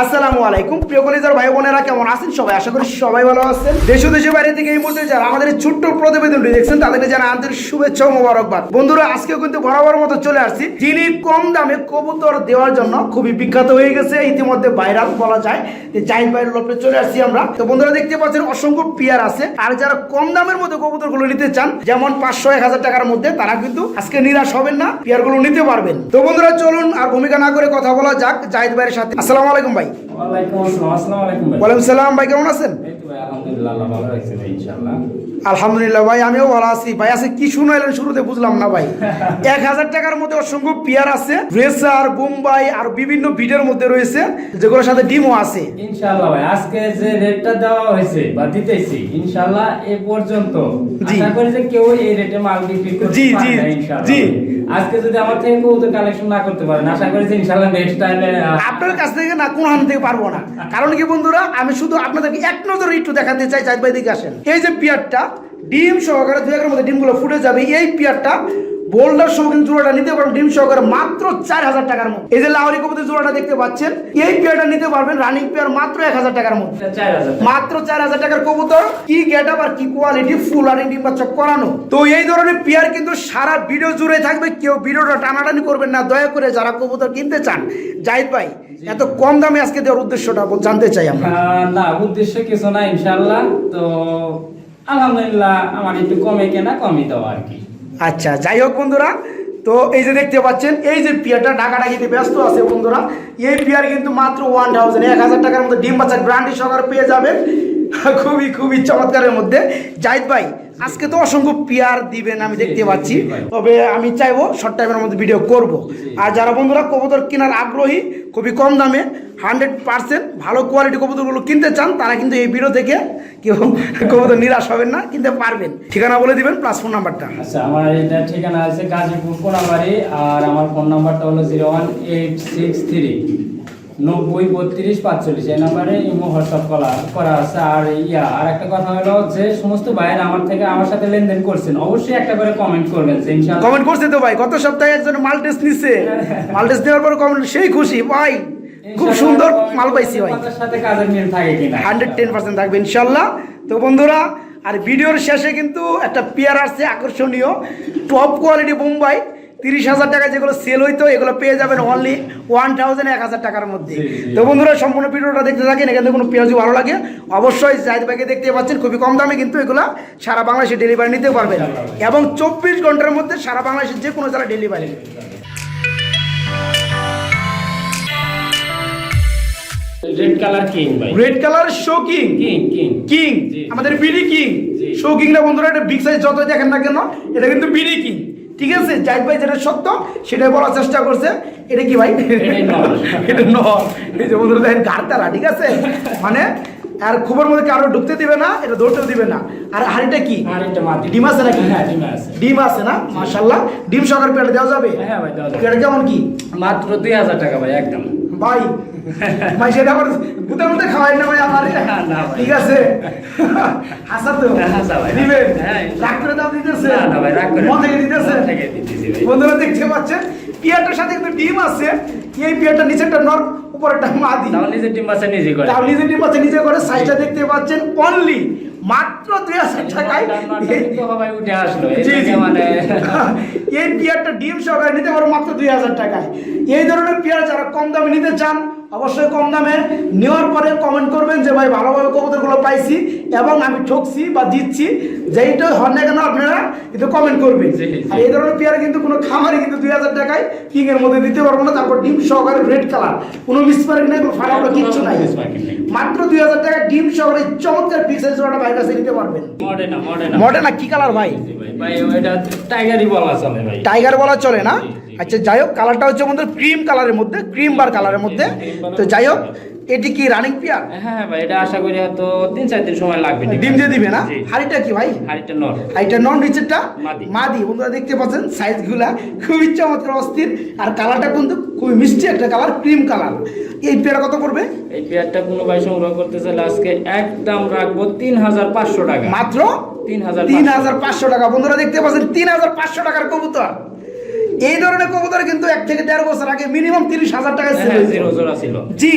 আসসালামু আলাইকুম। প্রিয় কলেজের ভাই বোনেরা, কেমন আছেন? সবাই আশা করি সবাই ভালো আছেন। দেশ ও দেশের বাইরে থেকে এই মুহূর্তে যারা আমাদের ছোট্ট প্রতিবেদনটি দেখছেন, তাদেরকে জানা আন্তরিক শুভেচ্ছা মোবারকবাদ। বন্ধুরা আজকে কিন্তু বরাবর মতো চলে আসছি। যিনি কম দামে কবুতর দেওয়ার জন্য খুবই বিখ্যাত হয়ে গেছে, ইতিমধ্যে ভাইরাল বলা যায় যে জাহিদ ভাইয়ের লোপে চলে আসছি আমরা। তো বন্ধুরা, দেখতে পাচ্ছেন অসংখ্য পিয়ার আছে। আর যারা কম দামের মধ্যে কবুতরগুলো নিতে চান, যেমন পাঁচশো, এক হাজার টাকার মধ্যে, তারা কিন্তু আজকে নিরাশ হবেন না পিয়ারগুলো নিতে পারবেন। তো বন্ধুরা, চলুন আর ভূমিকা না করে কথা বলা যাক জাহিদ ভাইয়ের সাথে। আসসালামু আলাইকুম ভাই। ওয়ালাইকুম আসসালাম আসসালামু আলাইকুম ভাই। ওয়ালাইকুম সালাম ভাই কেমন আছেন? এই তো ভাই আলহামদুলিল্লাহ আল্লাহ ভালো রাখছে ভাই ইনশাআল্লাহ। আলহামদুলিল্লাহ ভাই আমিও ভালো আছি। ভাই আছে কি শুনাইলেন শুরুতে বুঝলাম না ভাই। এক হাজার টাকার মধ্যে অসংখ্য পিয়ার আছে রেসার বোম্বাই আর বিভিন্ন বিটের মধ্যে রয়েছে যেগুলোর সাথে ডিমও আছে। ইনশাআল্লাহ ভাই আজকে যে রেটটা দেওয়া হয়েছে বা দিতেছি ইনশাআল্লাহ এ পর্যন্ত। আশা করি যে কেউ এই রেটে মাল বিক্রি করতে জি, জি, জি। আজকে যদি আমার থেকে কবুতর কালেকশন না করতে পারেন আশা করি যে ইনশাআল্লাহ নেক্সট টাইমে আপনার কাছ থেকে না কোন হান থেকে পারব না। কারণ কি বন্ধুরা, আমি শুধু আপনাদেরকে এক নজর একটু দেখাতে চাই চাঁদ ভাই দিকে আসেন। এই যে পিয়ারটা, ডিম সহকারে দু একের মধ্যে ডিমগুলো ফুটে যাবে, এই পিয়ারটা বোল্ডার সহ কিন্তু জোড়াটা নিতে পারবেন ডিম সহকারে মাত্র চার হাজার টাকার মধ্যে। এই যে লাহরি কবুতর জোড়াটা দেখতে পাচ্ছেন এই পিয়ারটা নিতে পারবেন রানিং পিয়ার মাত্র এক হাজার টাকার মধ্যে। মাত্র চার হাজার টাকার কবুতর কি গেট আর কি কোয়ালিটি ফুল আর ডিম বাচ্চা করানো। তো এই ধরনের পেয়ার কিন্তু সারা ভিডিও জুড়ে থাকবে কেউ ভিডিওটা টানাটানি করবেন না দয়া করে যারা কবুতর কিনতে চান জাহিদ ভাই এত কম দামে আজকে দেওয়ার উদ্দেশ্যটা জানতে চাই আমরা। না উদ্দেশ্য কিছু না ইনশাআল্লাহ। তো আলহামদুলিল্লাহ আমার একটু কমে কেনা কমই দেওয়া আর কি। আচ্ছা যাই হোক বন্ধুরা তো এই যে দেখতে পাচ্ছেন এই যে পিয়ারটা ডাকাডাকিতে ব্যস্ত আছে বন্ধুরা এই পিয়ার কিন্তু মাত্র ওয়ান থাউজেন্ড এক হাজার টাকার মধ্যে ডিম বাচ্চা ব্র্যান্ডি সহকারে পেয়ে যাবেন। খুবই খুবই চমৎকারের মধ্যে। জাহিদ ভাই আজকে তো অসংখ্য পিয়ার দিবেন আমি দেখতে পাচ্ছি। তবে আমি চাইব শর্ট টাইমের মধ্যে ভিডিও করব। আর যারা বন্ধুরা কবুতর কেনার আগ্রহী খুবই কম দামে হান্ড্রেড পার্সেন্ট ভালো কোয়ালিটি কবুতরগুলো কিনতে চান তারা কিন্তু এই ভিডিও থেকে কেউ কবুতর নিরাশ হবেন না কিনতে পারবেন। ঠিকানা বলে দিবেন প্লাস ফোন নাম্বারটা আচ্ছা আমার এটা ঠিকানা আছে গাজীপুর কোনাবাড়ি আর আমার ফোন নাম্বারটা হলো zero one eight six three নব্বই বত্রিশ পাঁচচল্লিশ। এই নাম্বারে ইমো হোয়াটসঅ্যাপ করা করা আছে। আর ইয়া আর একটা কথা হলো যে সমস্ত ভাইয়েরা আমার থেকে আমার সাথে লেনদেন করছেন অবশ্যই একটা করে কমেন্ট করবেন যে ইনশাআল্লাহ কমেন্ট করছে তো ভাই গত সপ্তাহে একজন মাল টেস্ট নিচ্ছে মাল টেস্ট দেওয়ার পর কমেন্ট সেই খুশি ভাই। খুব সুন্দর মাল পাইছি ভাই। হান্ড্রেড টেন পার্সেন্ট থাকবে ইনশাল্লাহ তো বন্ধুরা আর ভিডিওর শেষে কিন্তু একটা পেয়ার আসছে আকর্ষণীয়। টপ কোয়ালিটি মুম্বাই তিরিশ হাজার টাকা যেগুলো সেল হইতো এগুলো পেয়ে যাবেন অনলি ওয়ান থাউজেন্ড এক হাজার টাকার মধ্যে। তো বন্ধুরা সম্পূর্ণ ভিডিওটা দেখতে থাকেন এখান থেকে কোনো পেঁয়াজ ভালো লাগে অবশ্যই জাহিদ ভাইকে দেখতে পাচ্ছেন খুবই কম দামে কিন্তু এগুলো সারা বাংলাদেশে ডেলিভারি নিতে পারবেন। এবং চব্বিশ ঘণ্টার মধ্যে সারা বাংলাদেশের যে কোনো জেলা ডেলিভারি রেড কালার কিং ভাই। Red colour shocking king king king. আমাদের বিডি কিং শো কিং না বন্ধুরা এটা বিগ সাইজ যত দেখেন না কেন এটা কিন্তু বিডি কিং ঠিক আছে? জাহিদ ভাই যেটা সত্য সেটাই বলার চেষ্টা করছে। এটা কি ভাই? এটা নর। এই যে বন্ধুরা দেখেন গাড়তারা ঠিক আছে? মানে আর খুবের মধ্যে কারও ঢুকতে দিবে না এটা ধরতেও দিবে না। আর হাড়িটা কি? ডিম আছে নাকি? হ্যাঁ ডিম আছে। না? মাশাল্লাহ ডিম সহকার পেটে দেওয়া যাবে? হ্যাঁ ভাই দেওয়া যাবে। কেমন কি? মাত্র দুই হাজার টাকা ভাই একদম। ভাই ভাই সেটা খাওয়াই না ভাই আমার। ঠিক আছে। হাসা তো। হাসা ভাই। দিবেন। রাগ করে দাও দিতেছে। না, ভাই, রাগ করে মন থেকে দিতেছে। বন্ধুরা দেখতে পাচ্ছেন? পিয়ারটার সাথে কিন্তু ডিম আছে। এই নিচেরটা নর উপরেরটা মাদি। তাও নিজের ডিম বাচ্চা নিজে করে। তাও নিজে ডিম আছে নিজে করে। সাইজটা দেখতে পাচ্ছেন অনলি মাত্র দুই হাজার টাকায়। উঠে আসলো। এই। মানে এই পেয়ারটা ডিম সহকারে নিতে পারো মাত্র দুই হাজার টাকায়। এই ধরনের পেয়ার যারা কম দামে নিতে চান অবশ্যই কম দামে। নেওয়ার পরে কমেন্ট করবেন যে ভাই ভালোভাবে কবুতরগুলো পাইছি এবং আমি ঠকছি বা দিচ্ছি যেইটা হন না কেন আপনারা কিন্তু কমেন্ট করবেন। আর এই ধরনের পেয়ার কিন্তু কোনো খামারে কিন্তু দুই হাজার টাকায় কিংয়ের মধ্যে দিতে পারব না। তারপর ডিম সহকারে রেড কালার কোনো মিসমার্ক নেই কোনো ফাটাফাটা কিচ্ছু নাই। মাত্র দুই হাজার টাকা ডিম সহকারে চমৎকার পিক্সেল জোড়াটা বাইরের কাছে নিতে পারবেন। Modena Modena. কি কালার ভাই? ভাই ভাই ওইটা টাইগারই বলা চলে ভাই। টাইগার বলা চলে না। আচ্ছা যাই হোক কালারটা হচ্ছে আমাদের ক্রিম কালারের মধ্যে ক্রিম বার কালারের মধ্যে। তো যাই হোক এটি কি রানিং পিয়ার হ্যাঁ ভাই এটা আশা করি হয়তো তিন চার দিন সময় লাগবে। ডিম দিয়ে দিবে না? হাড়িটা কি ভাই? হাড়িটা নর। হাড়িটা নন রিচেরটা মাদি। মাদি বন্ধুরা দেখতে পাচ্ছেন সাইজগুলা খুবই চমৎকার অস্থির। আর কালারটা কিন্তু খুবই মিষ্টি একটা কালার ক্রিম কালার এই পেয়ারা কত পড়বে? এই পেয়ারটা কোনো ভাই সংগ্রহ করতে চাইলে আজকে একদম রাখব তিন হাজার পাঁচশো টাকা। মাত্র তিন হাজার তিন হাজার পাঁচশো টাকা। বন্ধুরা দেখতে পাচ্ছেন তিন হাজার পাঁচশো টাকার কবুতর। এই ধরনের কবুতর কিন্তু এক থেকে দেড় বছর আগে মিনিমাম তিরিশ হাজার টাকা ছিল হ্যাঁ ছিল। জি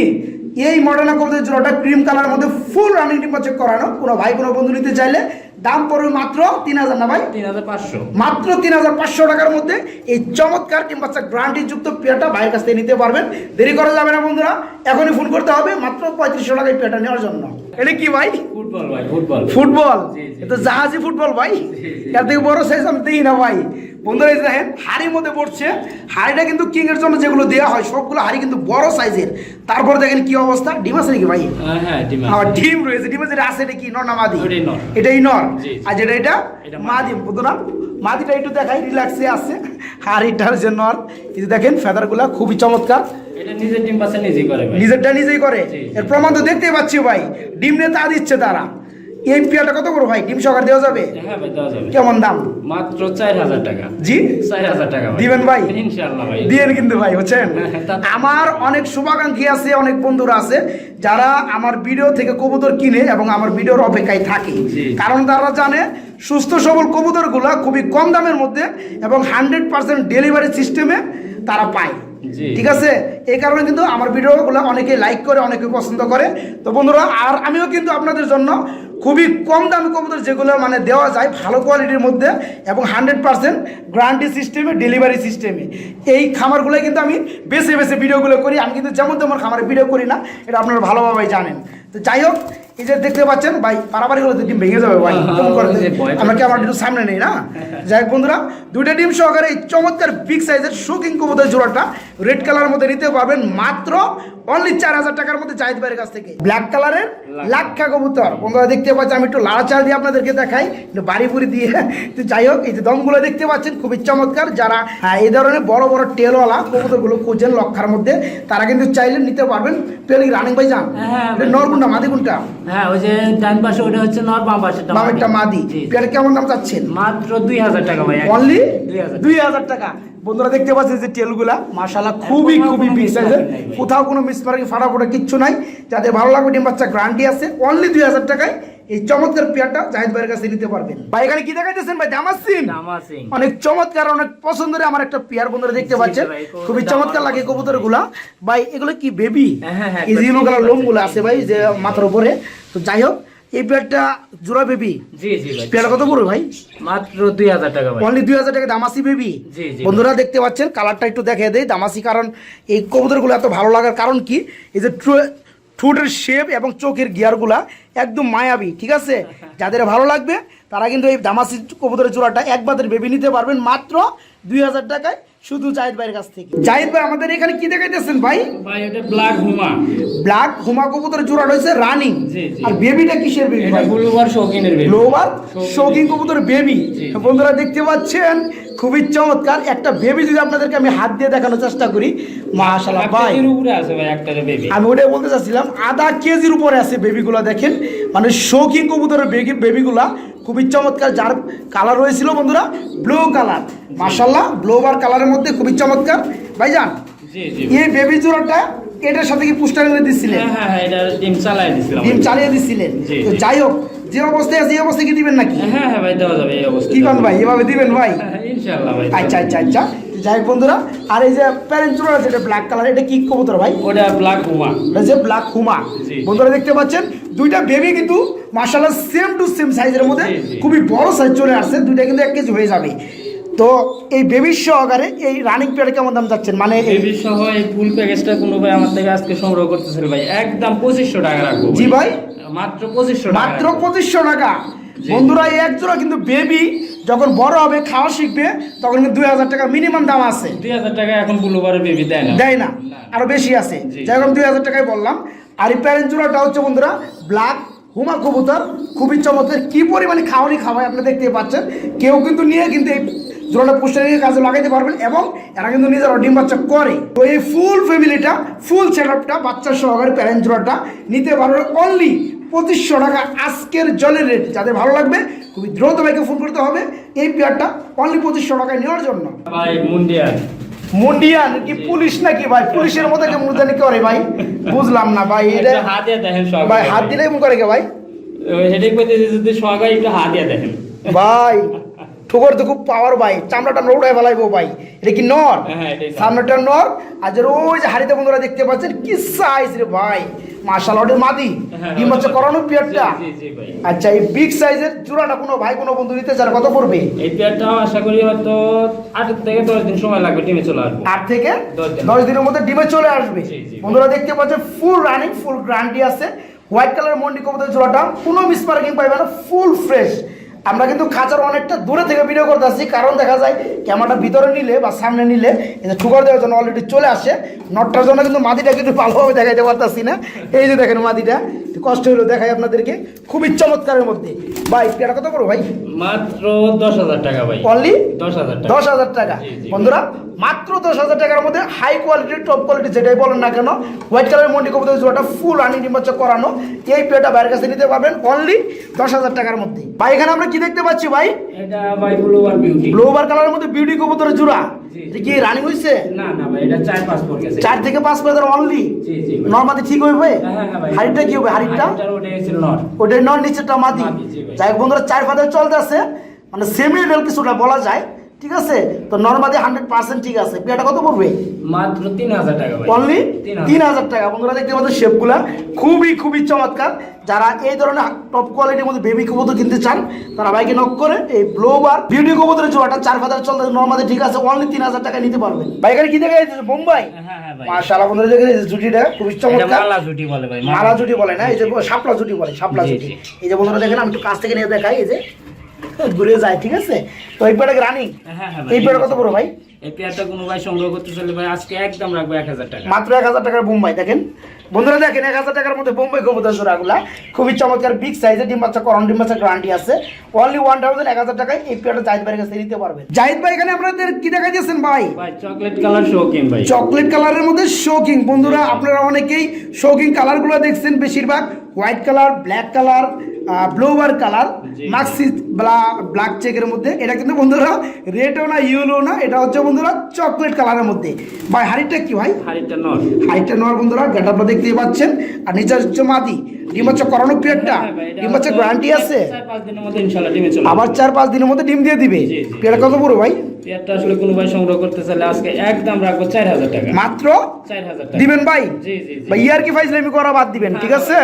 এই মডার্না কবুতরের জোড়াটা ক্রিম কালার মধ্যে ফুল রানিং ডিম্বা চেক করানো। কোনো ভাই কোনো বন্ধু নিতে চাইলে দাম পড়বে মাত্র তিন হাজার না ভাই? তিন হাজার পাঁচশো। মাত্র তিন হাজার পাঁচশো টাকার মধ্যে এই চমৎকার কিংবা গ্রান্টি যুক্ত পেয়ারটা ভাইয়ের কাছ থেকে নিতে পারবেন। দেরি করা যাবে না বন্ধুরা এখনই ফোন করতে হবে মাত্র পঁয়ত্রিশশো টাকায় পেয়াটা নেওয়ার জন্য। এটা কি ভাই? ফুটবল ভাই ফুটবল। ফুটবল। এটা জাহাজি ফুটবল ভাই। এর থেকে বড় সাইজ আমি দিই না ভাই। বন্ধুরা এই দেখেন হাড়ির মধ্যে পড়ছে। হাড়িটা কিন্তু কিং এর জন্য যেগুলো দেওয়া হয় সবগুলো হাড়ি কিন্তু বড় সাইজের তারপর দেখেন কি অবস্থা? ডিম আছে নাকি ভাই? হ্যাঁ, হ্যাঁ ডিম ডিম রয়েছে। ডিমে যেটা আছে এটা কি নর না মাদি? নর। এটাই নর। আর যেটা এটা? মাদি। না মাদিটা একটু দেখাই রিল্যাক্সে আছে। আর এটার জন্য আর কিছু দেখেন ফেদারগুলা খুবই চমৎকার। নিজের ডিম পাশে নিজেই করে নিজেরটা নিজেই করে। এর প্রমাণ তো দেখতেই পাচ্ছি ভাই। ডিম নিয়ে তা দিচ্ছে তারা। এই পেয়ারটা কত করে ভাই? ডিম দেওয়া যাবে? হ্যাঁ ভাই দেওয়া যাবে। কেমন দাম? মাত্র চার হাজার টাকা। জি? চার হাজার টাকা দিবেন ভাই? ইনশাল্লাহ ভাই। দিয়েন কিন্তু ভাই বুঝছেন? আমার অনেক শুভাকাঙ্ক্ষী আছে অনেক বন্ধুরা আছে যারা আমার ভিডিও থেকে কবুতর কিনে এবং আমার ভিডিওর অপেক্ষায় থাকে। কারণ তারা জানে সুস্থ সবল কবুতরগুলো খুবই কম দামের মধ্যে এবং হান্ড্রেড পার্সেন্ট ডেলিভারি সিস্টেমে তারা পায়। ঠিক আছে? এই কারণে কিন্তু আমার ভিডিওগুলো অনেকে লাইক করে, অনেকে পছন্দ করে। তো বন্ধুরা, আর আমিও কিন্তু আপনাদের জন্য খুবই কম দামি কবুতর যেগুলো মানে দেওয়া যায় ভালো কোয়ালিটির মধ্যে এবং হান্ড্রেড পার্সেন্ট গ্রান্টি সিস্টেমে ডেলিভারি সিস্টেমে এই খামারগুলো কিন্তু আমি বেছে বেছে ভিডিওগুলো করি। আমি কিন্তু যেমন তেমন খামারে ভিডিও করি না, এটা আপনারা ভালোভাবেই জানেন। তো যাই হোক এই যে দেখতে পাচ্ছেন ভাই পারাবারি হলে দুই ডিম ভেঙে যাবে ভাই করে ওই আমরা কি আমার একটু সামনে নেই না? যাই হোক বন্ধুরা দুইটা ডিম সহকারে এই চমৎকার বিগ সাইজের শোকিং কবুতর জোড়াটা রেড কালারের মধ্যে নিতে পারবেন। মাত্র অনলি চার হাজার টাকার মধ্যে জাহিদ ভাইয়ের কাছ থেকে। ব্ল্যাক কালারের লাক্ষা কবুতর। বন্ধুরা দেখতে পাচ্ছেন আমি একটু লাড়াচাড়া দিয়ে আপনাদেরকে দেখাই। একটু বাড়ি বুড়ি দিয়ে। তো যাই হোক এই যে দমগুলো দেখতে পাচ্ছেন খুবই চমৎকার। যারা এই ধরনের বড় বড় টেলওয়ালা কবুতরগুলো খুঁজেন লক্ষার মধ্যে তারা কিন্তু চাইলে নিতে পারবেন পেলি রানিং ভাই যান নরগুন্ডা মাদি কোনটা হ্যাঁ ওই যে ডান পাশে ওটা হচ্ছে নর বাম পাশে বামেরটা মাদি। পেয়ার কেমন দাম চাচ্ছেন? মাত্র দুই হাজার টাকা ভাই অনলি 2000 দুই হাজার টাকা। বন্ধুরা দেখতে পাচ্ছেন যে টেলগুলা মাশাল্লাহ খুবই খুবই বিগ সাইজের কোথাও কোনো মিসমার্কিং ফাটা ফোটা কিচ্ছু নাই। যাদের ভালো লাগবে ডিম বাচ্চা গ্যারান্টি আছে অনলি দুই হাজার টাকায় এই চমৎকার পেয়ারটা জাহিদ ভাইয়ের কাছে নিতে পারবেন। ভাই এখানে কি দেখাইতেছেন? ভাই জামাসিন দামাসিং অনেক চমৎকার অনেক পছন্দের আমার একটা পেয়ার বন্ধুরা দেখতে পাচ্ছেন। খুবই চমৎকার লাগে। কবুতরগুলা ভাই এগুলো কি বেবি হ্যাঁ, হ্যাঁ, এই যে একবার কালার লোমগুলো আছে। আছে ভাই যে মাথার উপরে। তো যাই হোক এই পেয়ারটা জোড়া বেবি জি জি ভাই। পেয়ারটা কত পড়বে ভাই? মাত্র দুই হাজার টাকা ভাই। অনলি দুই হাজার টাকা দামাসি বেবি জি, জি। বন্ধুরা দেখতে পাচ্ছেন কালারটা একটু দেখে দেয় দামাসি কারণ এই কবুতরগুলো এত ভালো লাগার কারণ কি? এই যে ট্রু- ঠোঁটের শেপ এবং চোখের গিয়ারগুলা একদম মায়াবী ঠিক আছে? যাদের ভালো লাগবে তারা কিন্তু এই দামাসি কবুতরের চূড়াটা এক বাদের বেবি নিতে পারবেন মাত্র দুই হাজার টাকায় শুধু জাহিদ ভাইয়ের কাছ থেকে। জাহিদ ভাই আমাদের এখানে কি দেখাইতেছেন ভাই? ভাই ওটা ব্ল্যাক হুমা। ব্ল্যাক হুমা কবুতরের জোড়া রয়েছে রানিং। আর বেবিটা কিসের বেবি ব্লুবার শৌখিনের বেবি। শৌখিন কবুতর বেবি। বন্ধুরা দেখতে পাচ্ছেন খুবই চমৎকার। একটা বেবি যদি আপনাদেরকে আমি হাত দিয়ে দেখানোর চেষ্টা করি মাশাআল্লাহ ভাই। আমি ওটাই বলতে চাচ্ছিলাম আধা কেজির উপরে আছে বেবিগুলা দেখেন। মানে শৌখিন কবুতরের বেবি বেবিগুলা খুবই চমৎকার। যার কালার হয়েছিল বন্ধুরা ব্লু কালার। মাশাল্লাহ ব্লোবার কালারের মধ্যে খুবই চমৎকার। ভাইজান এই বেবি জোড়াটা এটার সাথে কি পুস্টার করে দিচ্ছিলেন হ্যাঁ হ্যাঁ হ্যাঁ এটা ডিম দিছিলাম ডিম চালিয়ে দিচ্ছিলেন জি, তো যাই হোক যে অবস্থায় আছে এই অবস্থায় কি দিবেন নাকি? হ্যাঁ হ্যাঁ ভাই দেওয়া যাবে এই অবস্থা কি কন ভাই? এভাবে দিবেন ভাই? ইনশাআল্লাহ ভাই আচ্ছা আচ্ছা আচ্ছা। যাই হোক বন্ধুরা আর এই যে প্যারেন্ট চূড়া আছে এটা ব্ল্যাক কালার এটা কি কবুতর ভাই? ওটা ব্ল্যাক হুমা। এটা যে ব্ল্যাক হুমা। বন্ধুরা দেখতে পাচ্ছেন দুইটা বেবি কিন্তু মাশাআল্লাহ সেম টু সেম সাইজের মধ্যে। খুবই বড় সাইজ চলে আসছে দুইটা কিন্তু এক কেজি হয়ে যাবে। তো এই বেবির সহকারে এই রানিং পেয়ারে কেমন দাম যাচ্ছেন মানে সহ এই ফুল প্যাকেজটা কোনো ভাই আমার থেকে আজকে সংগ্রহ করতেছিল ভাই। একদম পঁচিশশো টাকা রাখব জি ভাই। মাত্র পঁচিশশো টাকা মাত্র। পঁচিশশো টাকা। বন্ধুরা এই এক জোড়া কিন্তু বেবি যখন বড় হবে খাওয়া শিখবে তখন কিন্তু দুই হাজার টাকা মিনিমাম দাম আছে। দুই হাজার টাকা এখন বুলুবারের বেবি দেয় না। দেয় না। আরও বেশি আছে। হোক দুই হাজার টাকায় বললাম। আর এই প্যারেন্ট জোড়াটা হচ্ছে বন্ধুরা ব্ল্যাক হুমা কবুতর। খুবই চমৎকার। কি পরিমাণে খাওয়ানি খাওয়ায় আপনি দেখতে পাচ্ছেন। কেউ কিন্তু নিয়ে কিন্তু এই জোড়াটা পুষ্টারির কাজে লাগাইতে পারবেন এবং এরা কিন্তু নিজেরা ডিম বাচ্চা করে। তো এই ফুল ফ্যামিলিটা ফুল সেট আপটা বাচ্চা সহকারে প্যারেন্ট জোড়াটা নিতে পারবেন অনলি পঁচিশশো টাকা আজকের জলের রেট যাদের ভালো লাগবে খুবই দ্রুত ভাইকে ফোন করতে হবে। এই পেয়ারটা অনলি পঁচিশশো টাকায় নেওয়ার জন্য। ভাই মুন্ডিয়ান কি পুলিশ নাকি ভাই? পুলিশের মধ্যে কে মুরদানি করে ভাই। বুঝলাম না ভাই এটা হাত দেখেন ভাই হাত দিলেই মুখ করে কে ভাই? হেডেক পেতে যদি সোয়াগাই একটু হাত দিয়ে দেখেন। ভাই ঠোকর তো খুব পাওয়ার ভাই। চামড়াটা নোড়ায় ফেলাইবো ভাই। এটা কি নর? হ্যাঁ, নর। সামনেটা নর। আর যে ওই যে হাড়িতে বন্ধুরা দেখতে পাচ্ছেন কি সাইজ রে ভাই। মাদি। হ্যাঁ, ডিম হচ্ছে করানো পিয়ারটা। আচ্ছা এই বিগ সাইজের কোনো ভাই কোনো বন্ধু নিতে চান কত পড়বে? এই আশা করি হয়তো আট থেকে দশ দিন সময় লাগবে টিমে চলে আসব। আট থেকে দশ দিনের মধ্যে ডিমে চলে আসবে। বন্ধুরা দেখতে পাচ্ছেন ফুল রানিং ফুল গ্রান্টি আছে। হোয়াইট কালার মন্ডি কবুতর জোড়াটা কোনো মিসপার্কিং পাইবে না ফুল ফ্রেশ আমরা কিন্তু খাঁচার অনেকটা দূরে থেকে ভিডিও করতে আসছি কারণ দেখা যায় ক্যামেরাটা ভিতরে নিলে বা সামনে নিলে এটা ঠুকর দেওয়ার জন্য অলরেডি চলে আসে। নটটার জন্য কিন্তু মাদিটা কিন্তু ভালোভাবে দেখাইতে পারতাছি না। এই যে দেখেন মাদিটা কষ্ট হলো দেখাই আপনাদেরকে। খুবই চমৎকারের মধ্যে। ভাই এটা কত করো ভাই? মাত্র দশ হাজার টাকা ভাই। অনলি দশ হাজার টাকা। দশ হাজার টাকা। বন্ধুরা মাত্র দশ হাজার টাকার মধ্যে হাই কোয়ালিটির টপ কোয়ালিটি যেটাই বলেন না কেন হোয়াইট কালারের মন্ডি কবুতর জোড়াটা ফুল রানিং ডিম্বাচ্চ করানো। এই পেটা বাইরের কাছে নিতে পারবেন অনলি দশ হাজার টাকার মধ্যে। ভাই এখানে আমরা কি দেখতে পাচ্ছি ভাই? এটা ভাই বিউটি কালারের মধ্যে বিউটি কবুতরের জোড়া। জি। এটা কি রানিং হইছে? না না ভাই এটা চার পাঁচ পর গেছে। চার থেকে পাঁচ হাজার অনলি জি জি ভাই। ঠিক হইবে হ্যাঁ, হ্যাঁ, ভাই। কি হবে? ওটা নর। ওটা নিচেরটা মাদি। যাই বন্ধুরা চার ফাদার চলতে আছে মানে সেমি লেভেল কিছুটা বলা যায়। ঠিক আছে? তো নর্মাদি হান্ড্রেড পার্সেন্ট ঠিক আছে। পেয়াটা কত পড়বে? মাত্র তিন হাজার টাকা অনলি তিন হাজার। টাকা। বন্ধুরা দেখতে পাচ্ছেন শেপগুলা খুবই খুবই চমৎকার। যারা এই ধরনের টপ কোয়ালিটির মধ্যে বেবি কবুতর কিনতে চান তারা বাইকে নক করে এই ব্লোবার বিউটি কবুতরের জোড়াটা চার হাজার চলতে নর্মালি ঠিক আছে অনলি তিন হাজার টাকা নিতে পারবেন। বাইকের কি দেখা যাচ্ছে বোম্বাই? হ্যাঁ হ্যাঁ ভাই। মাশাআল্লাহ বন্ধুরা দেখে এই যে জুটিটা। খুবই চমৎকার। মালা জুটি বলে ভাই মালা জুটি। বলে না এই যে শাপলা জুটি বলে শাপলা জুটি। এই যে বন্ধুরা দেখেন আমি একটু কাছ থেকে নিয়ে দেখাই এই যে ঘুরে যায় ঠিক আছে? তো এই রানিং হ্যাঁ হ্যাঁ এই কত বড় ভাই? এই পেয়ারটা কোনো ভাই সংগ্রহ করতে চাইলে ভাই আজকে একদম রাখব এক হাজার টাকা। মাত্র এক হাজার টাকার বোম্বাই দেখেন? বন্ধুরা দেখেন এক হাজার টাকার মধ্যে বোম্বাই কবুতর জোড়াগুলা খুবই চমৎকার বিগ সাইজের ডিম বাচ্চা করন ডিম বাচ্চা গ্যারান্টি আছে। অনলি ওয়ান থাউজেন্ড এক হাজার টাকায় এই পেয়ারটা জাহিদ ভাইয়ের কাছে নিতে পারবেন। জাহিদ ভাই এখানে আপনাদের কি দেখা যাচ্ছেন ভাই? ভাই চকলেট কালার শৌখিন ভাই। চকলেট কালারের মধ্যে শোকিং বন্ধুরা আপনারা অনেকেই শোকিং কালারগুলো দেখছেন বেশিরভাগ। হোয়াইট কালার ব্ল্যাক কালার ব্লোবার কালার মাক্সি ব্ল্যাক চেকের মধ্যে। এটা কিন্তু বন্ধুরা রেডও না ইয়েলো না এটা হচ্ছে বন্ধুরা চকলেট কালারের মধ্যে। ভাই হাড়িটা কি ভাই? হাড়িটা নর। হাইটটা নেওয়ার বন্ধুরা গেটারটা দেখতেই পাচ্ছেন। আর নিচে হচ্ছে মাদি। ডিম হচ্ছে করানো পিরিয়ডটা হ্যাঁ ডিম হচ্ছে গ্যারান্টি আছে। আবার চার পাঁচ দিনের মধ্যে ডিম দিয়ে দিবে। জি। কত বড় ভাই? পেয়ারটা আসলে কোনো ভাই সংগ্রহ করতে চাইলে আজকে একদম রাখব চার হাজার টাকা। মাত্র? চার হাজার টাকা। দিবেন ভাই? জি জি জি। ভাই ইয়ার কি ফাইজলামি করা বাদ দিবেন ঠিক আছে?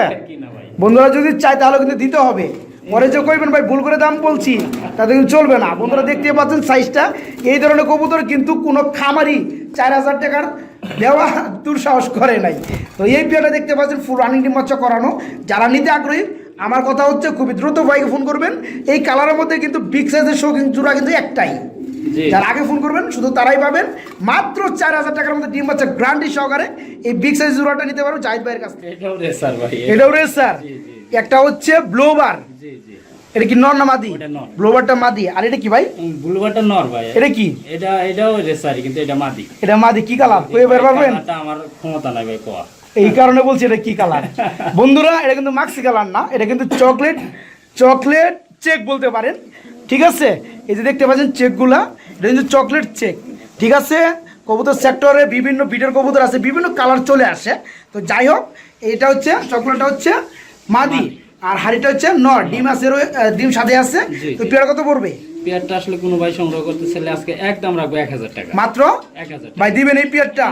বন্ধুরা যদি চায় তাহলে কিন্তু দিতে হবে। পরে যে কইবেন ভাই ভুল করে দাম বলছি তাতে কিন্তু চলবে না। বন্ধুরা দেখতে পাচ্ছেন সাইজটা? এই ধরনের কবুতর কিন্তু কোনো খামারি চার হাজার টাকার দেওয়া দুঃসাহস করে নাই। তো এই পেয়ারটা দেখতে পাচ্ছেন ফুল রানিং ডিম বাচ্চা করানো। যারা নিতে আগ্রহী আমার কথা হচ্ছে খুবই দ্রুত ভাইকে ফোন করবেন। এই কালারের মধ্যে কিন্তু বিগ সাইজের শৌখিন জোড়া কিন্তু একটাই। যারা আগে ফোন করবেন শুধু তারাই পাবেন। মাত্র চার হাজার টাকার মধ্যে ডিম বাচ্চা গ্রান্ডি সহকারে। এই বিগ সাইজ জোড়াটা নিতে পারব জাহিদ ভাইয়ের কাছ থেকে। এটাও রে স্যার। একটা হচ্ছে ব্লোবার এটা কি নর না মাদি ব্লোবারটা মাদি আর এটা কি ভাই? ব্লুবারটা নর ভাই। এটা কি? এটা এটাও রেসারি কিন্তু এটা মাদি এটা মাদি কি কালার কয়ে বের পারবেন আমার ক্ষমতা নাই ভাই কোয়া। এই কারণে বলছি এটা কি কালার বন্ধুরা এটা কিন্তু মাক্সি কালার না এটা কিন্তু চকলেট চকলেট চেক বলতে পারেন। ঠিক আছে? এই যে দেখতে পাচ্ছেন চেকগুলা, এটা কিন্তু চকলেট চেক ঠিক আছে? কবুতর সেক্টরে বিভিন্ন বিটের কবুতর আছে, বিভিন্ন কালার চলে আসে। তো যাই হোক এটা হচ্ছে চকলেটটা হচ্ছে মাদি। আর হাড়িটা হচ্ছে ন ডিম আছে ডিম সাথে আছে। তো। পেয়ারা কত পড়বে? পেয়ারটা আসলে কোনো ভাই সংগ্রহ করতে চাইলে আজকে একদম রাখব এক হাজার টাকা। মাত্র? এক হাজার ভাই দিবেন এই পিয়ারটা?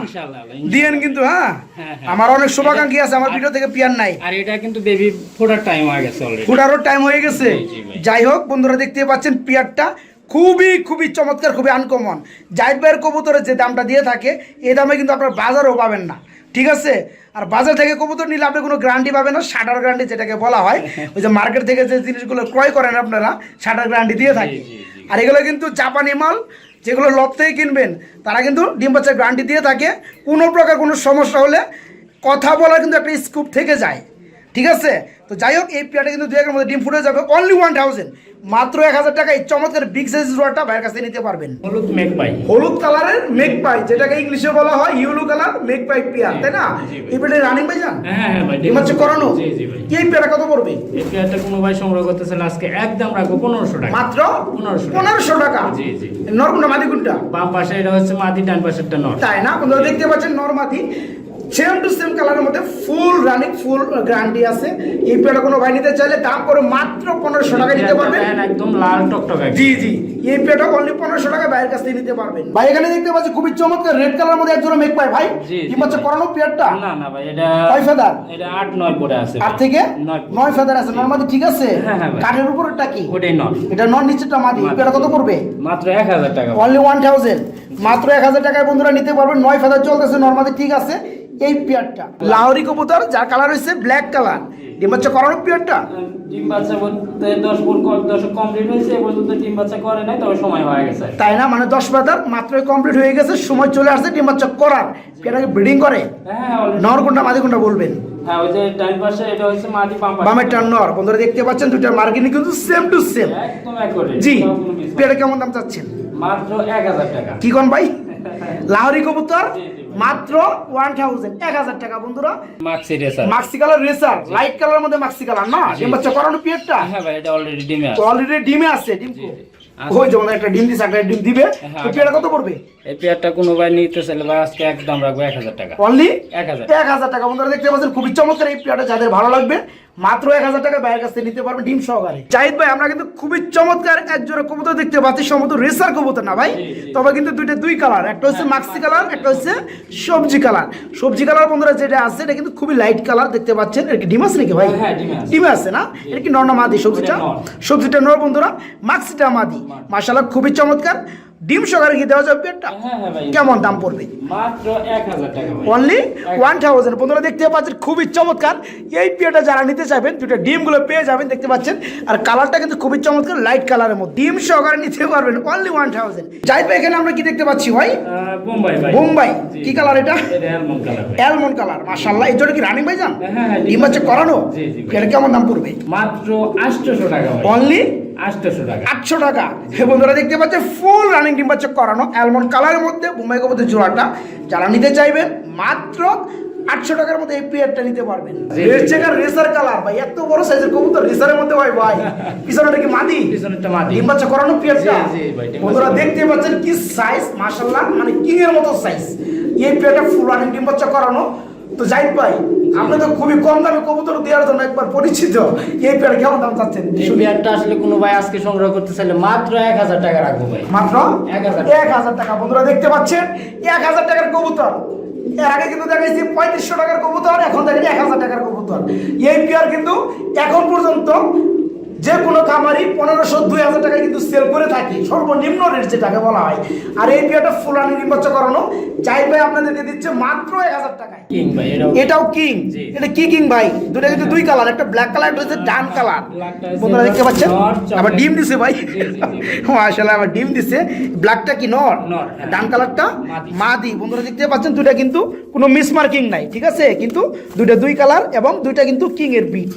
দিয়েন কিন্তু হ্যাঁ? হ্যাঁ, হ্যাঁ। আমার অনেক শুভাকাঙ্ক্ষী আছে আমার ভিডিও থেকে পিয়ার নাই। আর এটা কিন্তু বেবি ফোটার টাইম হয়ে গেছে অলরেডি ফুটারও টাইম হয়ে গেছে। যাই হোক বন্ধুরা দেখতে পাচ্ছেন পিয়ারটা খুবই খুবই চমৎকার খুবই আনকমন জাহিদ ভাইয়ের কবুতরের যে দামটা দিয়ে থাকে এই দামে কিন্তু আপনার বাজারও পাবেন না। ঠিক আছে? আর বাজার থেকে কবুতর নিলে আপনি কোনো গ্যারান্টি পাবেন না শাটার গ্যারান্টি যেটাকে বলা হয়। ওই যে মার্কেট থেকে যে জিনিসগুলো ক্রয় করেন আপনারা শাটার গ্যারান্টি দিয়ে থাকে। আর এগুলো কিন্তু জাপানি মাল যেগুলো লব থেকে কিনবেন তারা কিন্তু ডিম বাচ্চার গ্যারান্টি দিয়ে থাকে। কোনো প্রকার কোনো সমস্যা হলে কথা বলার কিন্তু একটা স্কুপ থেকে যায়। ঠিক আছে? তো যাই হোক এই পেয়ারটা কিন্তু দু একের মধ্যে ডিম ফুটে যাবে। অনলি ওয়ান থাউজেন্ড মাত্র এক হাজার টাকা। এই চমৎকার বিগ সাইজ রোয়াটা ভাইয়ের কাছে নিতে পারবেন। হলুদ মেঘ পাই হলুদ কালারের মেক পাই যেটাকে ইংলিশে বলা হয় yellow colour magpie pair তাই না? এই পেয়ারটা রানিং ভাই যান। হ্যাঁ হ্যাঁ ভাই ডিম হচ্ছে করানো। জি জি ভাই। এই পেয়ারটা কত পড়বে? এই পেয়ারটা কোনো ভাই সংগ্রহ করতে চাইলে আজকে একদম রাখব পনেরোশো টাকা। মাত্র 1500 টাকা। পনেরোশো টাকা। জি, জি। নরকুন্ডা মাদি কোনটা? বাম পাশে এটা হচ্ছে মাদি ডান পাশেরটা নর তাই না? আপনারা দেখতে পাচ্ছেন নরমাদি সেম টু সেম কালারের মধ্যে ফুল রানিং ফুল গ্যারান্টি আছে। এই পেয়ারটা কোনো ভাই নিতে চাইলে দাম করে মাত্র পনেরোশো টাকা নিতে পারবেন। একদম লাল টকটক। জি জি। এই পেটা অনলি পনেরোশো টাকা বাইরের কাছ থেকে নিতে পারবেন। ভাই এখানে দেখতে পাচ্ছি খুবই চমৎকার রেড কালার মধ্যে একজোড়া মেক পাই ভাই কি জি। করানো পেয়ারটা না না ভাই এটা কয় ফেদার? এটা আট নয় পরে আছে। আর থেকে? নয়। ফেদার আছে। নর্মালি ঠিক আছে? হ্যাঁ, হ্যাঁ। কাঠের উপরটা কি? ওটাই নয় এটা নন নিচেরটা মাদি এই পেয়ারটা কত পড়বে? মাত্র এক হাজার টাকা। অনলি ওয়ান থাউজেন্ড মাত্র এক হাজার টাকায় বন্ধুরা নিতে পারবেন। নয় ফেদার চলতেছে। নর্মালি ঠিক আছে। এই পেয়ারটা। লাহোরি কবুতর যার কালার হচ্ছে ব্ল্যাক কালার ডিম করানো পেয়ারটা? ডিম বাচ্চা বলতে দশ দশ কমপ্লিট হয়েছে এ পর্যন্ত ডিম বাচ্চা করে নাই তবে সময় হয়ে গেছে। তাই না? মানে দশ ফেদার মাত্রই কমপ্লিট হয়ে গেছে সময় চলে আসছে ডিম হচ্ছে করার। পেয়ারটাকে ব্রিডিং করে? হ্যাঁ নর কোনটা মাদি কোনটা বলবেন? হ্যাঁ ওই যে ডান পাশে এটা হচ্ছে মাটি বাম পাশে। বামের টান নর। বন্ধুরা দেখতে পাচ্ছেন দুইটার কিন্তু সেম টু সেম একদম জি পেয়ারটা কেমন দাম চাচ্ছেন? মাত্র টাকা। কি কোন ভাই? লাহোরি কবুতর। মাত্র ওয়ান থাউজেন্ড এক হাজার টাকা বন্ধুরা। Maxi racer maxi colour racer light colour মধ্যে মাক্সি কালার না? ডিম বাচ্চা করানো পিয়ারটা হ্যাঁ ভাই এটা অলরেডি ডিমে আছে। অলরেডি ডিমে আছে ডিম। ওই যেমন একটা ডিম দিছে একটা ডিম দিবে। হ্যাঁ, তো পেয়ারটা কত পড়বে? এই পেয়ারটা কোনো ভাই নিতে চাইলে ভাই আজকে একদম রাখব এক হাজার টাকা। অনলি? এক হাজার। এক হাজার টাকা। বন্ধুরা দেখতে পাচ্ছেন খুবই চমৎকার এই পেয়ারটা যাদের ভালো লাগবে মাত্র এক হাজার টাকা বাইরের কাছ নিতে পারবেন ডিম সহকারে। জাহিদ ভাই আমরা কিন্তু খুবই চমৎকার এক জোড়া কবুতর দেখতে পাচ্ছি সম্ভবত রেসার কবুতর না ভাই। তবে কিন্তু দুইটা দুই কালার একটা হচ্ছে হ্যাঁ, মাক্সি কালার একটা হচ্ছে সবজি কালার। সবজি কালার বন্ধুরা যেটা আছে এটা কিন্তু খুবই লাইট কালার দেখতে পাচ্ছেন। এর কি ডিম আছে নাকি ভাই? ডিম আছে। ডিমে আছে না? এটা কি নর্না মাদি সবজিটা? সবজিটা নর বন্ধুরা মাক্সিটা মাদি। মাশাআল্লাহ খুবই চমৎকার। ডিম সহকারে কি দেওয়া যাবে পেটটা হ্যাঁ হ্যাঁ কেমন দাম পড়বে? মাত্র এক হাজার টাকা অনলি ওয়ান থাউজেন্ড বন্ধুরা দেখতে পাচ্ছেন খুবই চমৎকার। এই পেয়েটা যারা নিতে চাইবেন দুটো ডিমগুলো পেয়ে যাবেন দেখতে পাচ্ছেন। আর কালারটা কিন্তু খুবই চমৎকার লাইট কালারের মধ্যে। ডিম সহকারে নিতে পারবেন অনলি ওয়ান থাউজেন্ড যাই ভাই এখানে আমরা কি দেখতে পাচ্ছি ভাই? বোম্বাই বোম্বাই। কি কালার এটা? অ্যালমন্ড কালার মাশাল্লাহ এই জন্য কি রানিং ভাই যান হ্যাঁ, ডিম হচ্ছে করানো। এটা কেমন দাম পড়বে? মাত্র আটশোশো টাকা অনলি টাকা। আটশো টাকা। হে বন্ধুরা দেখতে পাচ্ছেন ফুল রানিং ডিম বাচ্চা করানো অ্যালমন্ড কালারের মধ্যে বোম্বাই কবুতর জোড়াটা যারা নিতে চাইবেন মাত্র আটশো টাকার মধ্যে এই পেয়ারটা নিতে পারবেন। চেকার রেসার কালার ভাই এত বড় সাইজের কবুতর রেসারের মধ্যে ভাই ভাই। পিছনে কি মাদি? পিছনেরটা মাদি। ডিম বাচ্চা করানো পেয়ারটা বন্ধুরা দেখতে পাচ্ছেন কি সাইজ মাশাআল্লাহ মানে কিং এর মতো সাইজ এই পেয়ারটা ফুল রানিং ডিম বাচ্চা করানো। তো যাই ভাই আপনি তো খুবই কম দামে কবুতর দেওয়ার জন্য একবার পরিচিত। এই পেয়ার কেমন দাম চাচ্ছেন? এই পেয়ারটা আসলে কোনো ভাই আজকে সংগ্রহ করতে চাইলে মাত্র এক হাজার টাকা রাখব ভাই। মাত্র? এক হাজার। এক হাজার টাকা। বন্ধুরা দেখতে পাচ্ছেন এক হাজার টাকার কবুতর। এর আগে কিন্তু দেখাইছি পঁয়ত্রিশশো টাকার কবুতর এখন দেখেন এক হাজার টাকার কবুতর। এই পেয়ার কিন্তু এখন পর্যন্ত যে কোনো খামারি পনেরোশো দুই হাজার টাকায় কিন্তু সেল করে থাকি। সর্বনিম্ন রেট যেটাকে বলা হয়। আর এই পেয়ারটা ফুলানি নির্বাচন করানো চাই ভাই আপনাদেরকে দিচ্ছে মাত্র এক হাজার টাকায়। এটাও কিং এটা কি কিং ভাই? দুটা কিন্তু দুই কালার একটা ব্ল্যাক কালার একটা হচ্ছে ডান কালার বন্ধুরা দেখতে পাচ্ছেন? আবার ডিম দিছে ভাই। মাশাআল্লাহ আবার ডিম দিছে। ব্ল্যাকটা কি নর। ডান কালারটা মাদি। মাদি। বন্ধুরা দেখতে পাচ্ছেন দুইটা কিন্তু কোনো মিসমার্কিং নাই ঠিক আছে? কিন্তু দুইটা দুই কালার এবং দুইটা কিন্তু কিং এর বিট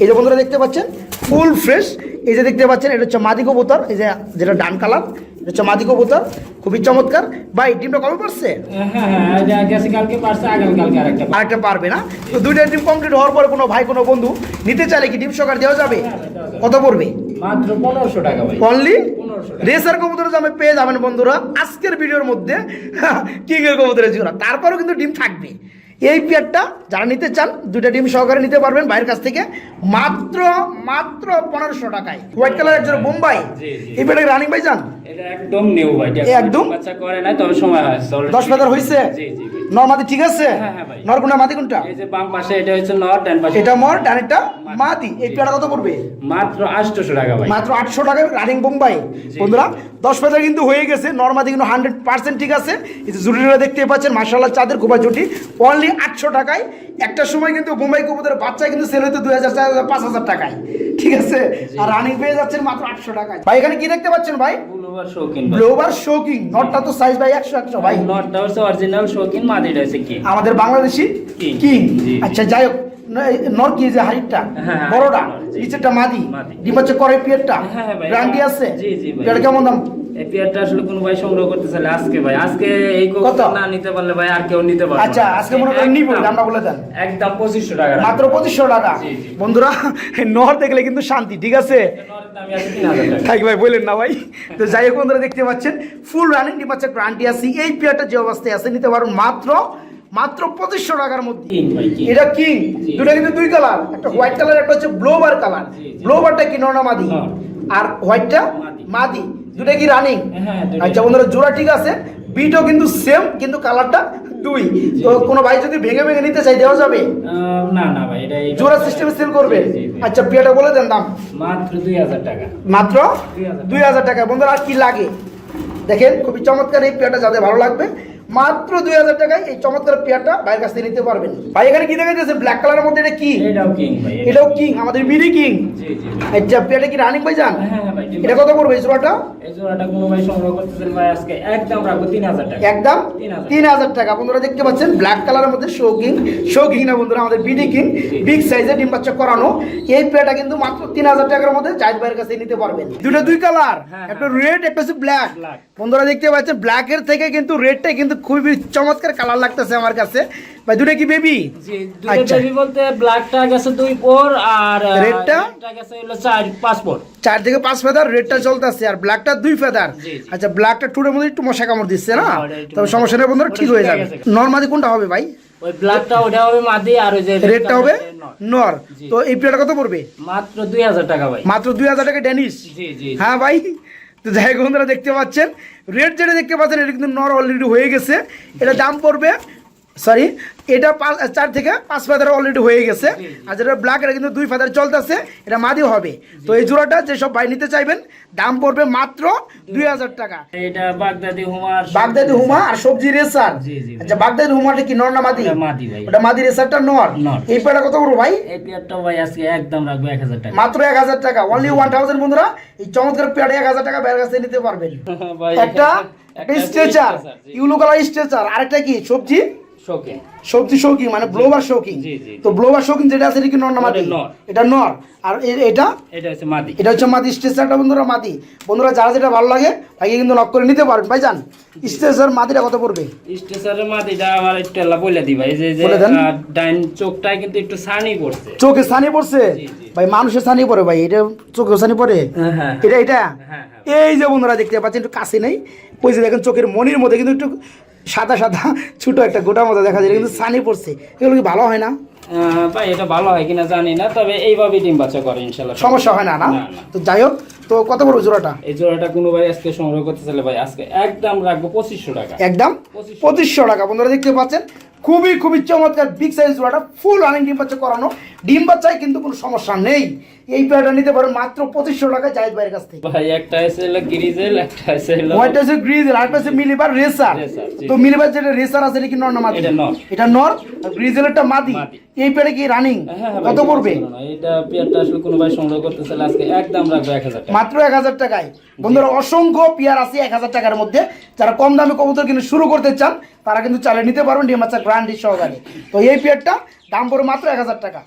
এই যে বন্ধুরা দেখতে পাচ্ছেন ফুল ফ্রেশ। এই যে দেখতে পাচ্ছেন এটা হচ্ছে মাদি কবুতর। এই যে যেটা ডান কালার এটা হচ্ছে মাদি কবুতর। খুবই চমৎকার। ভাই ডিমটা কবে পারছে? হ্যাঁ হ্যাঁ আগামীকালকে আরেকটা পারবে। না? তো দুইটা ডিম কমপ্লিট হওয়ার পরে কোনো ভাই কোনো বন্ধু নিতে চাইলে কি ডিম সকার দেওয়া যাবে? কত পড়বে? মাত্র পনেরোশো টাকা অনলি রেসার কবুতরের দামে পেয়ে যাবেন বন্ধুরা আজকের ভিডিওর মধ্যে কিং এর কবুতরের জোড়া। তারপরেও কিন্তু ডিম থাকবে। এই পেয়ারটা যারা নিতে চান দুইটা ডিম সহকারে নিতে পারবেন বাইরের কাছ থেকে। মাত্র মাত্র পনেরোশো টাকায়। হোয়াইট কালার একজন বোম্বাই। এই পেয়ারটা রানিং ভাই যান একদম নিউ ভাই একদম? বাচ্চা করে না তবে সময় দশ হাজার হয়েছে জি জি ভাই নর্মাদি ঠিক আছে? হ্যাঁ, হ্যাঁ মাদি কোনটা? এই যে বাম পাশে এটা হচ্ছে নর ডান পাশে এটা মর ডানেরটা মাদি। এই কত পড়বে? মাত্র আটশোশো টাকা ভাই। মাত্র আটশো টাকায় রানিং বোম্বাই বন্ধুরা দশ পেজা কিন্তু হয়ে গেছে নর্মাদি কিন্তু হান্ড্রেড পার্সেন্ট ঠিক আছে। এই যে জুটিটা দেখতে পাচ্ছেন মার্শাল্লাহ চাঁদের খুবই জুটি। অনলি আটশো টাকায়। একটা সময় কিন্তু বোম্বাই কবুতরের বাচ্চা কিন্তু সেল হইতো দুই হাজার চার হাজার পাঁচ হাজার টাকায়। ঠিক আছে? আর রানিং পেয়ে যাচ্ছেন মাত্র আটশো টাকায়। ভাই এখানে কি দেখতে পাচ্ছেন ভাই? শৌখিন ব্লোবার শোকিং নটটা তো সাইজ ভাই একশো একশো ভাই। নটটা হচ্ছে অরিজিনাল শৌখিন মাদিটা হচ্ছে কি? আমাদের বাংলাদেশি। কিং? আচ্ছা যাই হোক নর কি যে হাইটটা হ্যাঁ, হ্যাঁ, বড়টা? নিচেরটা মাদি? মাদি। ডিম হচ্ছে করে পিয়ারটা? হ্যাঁ, হ্যাঁ আছে? জি, জি ভাই। এটা কেমন দাম? এই পেয়ারটা আসলে কোনো ভাই সংগ্রহ করতে চাইলে আজকে ভাই। আজকে এই কত? না নিতে পারলে ভাই আর কেউ নিতে পারবে আচ্ছা। আজকে মনে করেন নিব দামটা বলে দেন। একদম পঁচিশশো টাকা মাত্র পঁচিশশো টাকা। জি, জি। বন্ধুরা নর দেখলে কিন্তু শান্তি ঠিক আছে? থাকি ভাই বললেন না ভাই। তো যাই হোক বন্ধুরা দেখতে পাচ্ছেন ফুল রানিং গ্রান্টি আছে। এই পেয়ারটা যে অবস্থায় আছে নিতে পারুন মাত্র মাত্র পঁচিশশো টাকার মধ্যে। এটা কিং। দুটা কিন্তু দুই কালার একটা হোয়াইট কালার একটা হচ্ছে ব্লোবার কালার। ব্লোবারটা কি নর না মাদি? আর হোয়াইটটা মাদি। দুটা কি রানিং হ্যাঁ। আচ্ছা বন্ধুরা জোড়া ঠিক আছে। বিটও কিন্তু সেম কিন্তু কালারটা দুই তো কোনো ভাই যদি ভেঙে ভেঙে নিতে চাই দেওয়া যাবে? না না ভাই এটা জোড়া সিস্টেমে সেল করবে। আচ্ছা পেয়াটা বলে দেন দাম। মাত্র দুই হাজার টাকা। মাত্র? 2000 দুই হাজার টাকা। বন্ধুরা আর কি লাগে? দেখেন খুবই চমৎকার এই পেয়াটা যাদের ভালো লাগবে মাত্র দুই হাজার টাকায় এই চমৎকার পেয়ারটা ভাইয়ের কাছ থেকে নিতে পারবেন। ভাই এখানে কি দেখা যাচ্ছে ব্ল্যাক কালারের মধ্যে এটা কি? এটাও কিং আমাদের মিনি কিং আচ্ছা পেয়ারটা কি রানিং ভাই যান? হ্যাঁ হ্যাঁ এটা কত পড়বে এই জোড়াটা? এই জোড়াটা কোনো ভাই সংগ্রহ করতেছেন ভাই আজকে একদম তিন হাজার টাকা। একদম 3000 তিন হাজার টাকা। বন্ধুরা দেখতে পাচ্ছেন ব্ল্যাক কালারের মধ্যে শো কিং শো কিং না বন্ধুরা আমাদের বিডি কিং বিগ সাইজের ডিম বাচ্চা করানো। এই পেয়ারটা কিন্তু মাত্র তিন হাজার টাকার মধ্যে জাহিদ ভাইয়ের কাছে নিতে পারবেন। দুটো দুই কালার হ্যাঁ, একটা রেড একটা ব্ল্যাক বন্ধুরা দেখতে পাচ্ছেন ব্ল্যাকের থেকে কিন্তু রেডটাই কিন্তু খুবই চমৎকার কালার লাগতেছে আমার কাছে। ভাই দুটো কি বেবি জি আচ্ছা। দুটো বেবি বলতে ব্ল্যাকটা গেছে দুই পোর আর রেডটা? গেছে হলো চার পাঁচ পোর। চার থেকে পাঁচ ফেদার রেডটা চলতেছে আর ব্ল্যাকটা দুই ফেদার। আচ্ছা ব্ল্যাকটা টুরের মধ্যে একটু মশা কামড় দিচ্ছে না? হ্যাঁ, তবে সমস্যা নেই বন্ধুরা ঠিক হয়ে যাবে। নর্মালি কোনটা হবে ভাই? ওই ব্ল্যাকটা ওটা হবে মাদি আর ওই যে রেডটা হবে নর। তো এই প্লেটটা কত পড়বে? মাত্র দুই হাজার টাকা ভাই। মাত্র দুই হাজার টাকা ড্যানিশ জি জি। হ্যাঁ ভাই। তো যাই বন্ধুরা, দেখতে পাচ্ছেন। রেড যেটা দেখতে পাচ্ছেন, এটা কিন্তু নর অলরেডি হয়ে গেছে। এটা দাম পড়বে সরি এটা চার থেকে পাঁচ ফাদার অলরেডি হয়ে গেছে। আর যেটা ব্ল্যাক এটা কিন্তু দুই ফাদার চলতেছে এটা মাদি হবে। তো এই জোড়াটা যেসব ভাই নিতে চাইবেন দাম পড়বে মাত্র দুই হাজার টাকা। এটা বাগদাদি হুমার বাগদাদি হুমা আর সবজি রেসার। আচ্ছা বাগদাদি হুমাটা কি নর না মাদি? ওটা মাদি ভাই। ওটা মাদি রেসারটা নর। এই পেটা কত বড় ভাই? এই পেয়ারটা ভাই আজকে একদম রাখব এক হাজার টাকা। মাত্র এক হাজার টাকা। অনলি ওয়ান থাউজেন্ড বন্ধুরা এই চমৎকার পেয়ারে এক হাজার টাকা বের কাছে নিতে পারবেন। একটা স্ট্রেচার ইউলো কালার স্ট্রেচার আরেকটা কি? সবজি? সবজি শৌকিং মানে ব্লোবার শৌকিং। তো ব্লোবার শৌকিং যেটা আছে এটা কি নর না মাদি এটা নর। আর এটা? এটা হচ্ছে মাদি এটা হচ্ছে মাদি স্ট্রেচারটা বন্ধুরা মাদি বন্ধুরা যারা যেটা ভালো লাগে ভাইকে কিন্তু নক করে নিতে ভাই যান মাদিটা কত পড়বে? মাদিটা আমার একটু বলে দি ভাই। যে যে ডাইন চোখটায় কিন্তু একটু সানি পড়ছে। চোখে সানি পড়ছে। ভাই মানুষের সানি পড়ে ভাই। এটা চোখে সানি পড়ে? হ্যাঁ, হ্যাঁ। এটা এটা? হ্যাঁ, এই যে বন্ধুরা দেখতে পাচ্ছেন একটু কাছে নেই। ওই যে দেখেন চোখের মনির মধ্যে কিন্তু একটু সাদা সাদা ছোট একটা গোটা মতো দেখা যায় কিন্তু সানি পড়ছে। এগুলো কি ভালো হয় না? ভাই এটা ভালো হয় কিনা জানি না তবে এইভাবে ডিম বাচ্চা করে ইনশাল্লাহ সমস্যা হয় না না। তো যাই হোক তো কত বড় জোড়াটা? এই জোড়াটা কোনো ভাই আজকে সংগ্রহ করতে চাইলে ভাই আজকে একদম রাখব পঁচিশশো টাকা। একদম? পঁচিশশো। পঁচিশশো টাকা বন্ধুরা দেখতে পাচ্ছেন খুবই খুবই চমৎকার বিগ সাইজ জোড়াটা ফুল রানিং ডিম বাচ্চা করানো। ডিম বাচ্চায় কিন্তু কোনো সমস্যা নেই। এই পেয়ারটা নিতে পারেন মাত্র পঁচিশশো টাকায় জাহিদ ভাইয়ের কাছ থেকে। ভাই একটা আছে হলো গ্রিজেল একটা আছে হলো হোয়াইট আছে গ্রিজেল আর আছে মিলিবার রেসার তো মিলিবার যেটা রেসার আছে এটা কি নর না মাদি? এটা নর। এটা নর আর গ্রিজেলেরটা মাদি। এই পেয়ারে কি রানিং হ্যাঁ, হ্যাঁ, কত পড়বে? এটা পেয়ারটা আসলে কোনো ভাই সংগ্রহ করতে চাইলে আজকে একদম রাখব এক হাজার টাকা। মাত্র এক হাজার টাকায়। বন্ধুরা অসংখ্য পেয়ার আছে এক হাজার টাকার মধ্যে। যারা কম দামে কবুতর কিনে শুরু করতে চান তারা কিন্তু চালিয়ে নিতে পারবেন, ডিম বাচ্চা গ্রান্ডি সহকারে। তো এই পেয়ারটা দাম পড়ে মাত্র এক হাজার টাকা।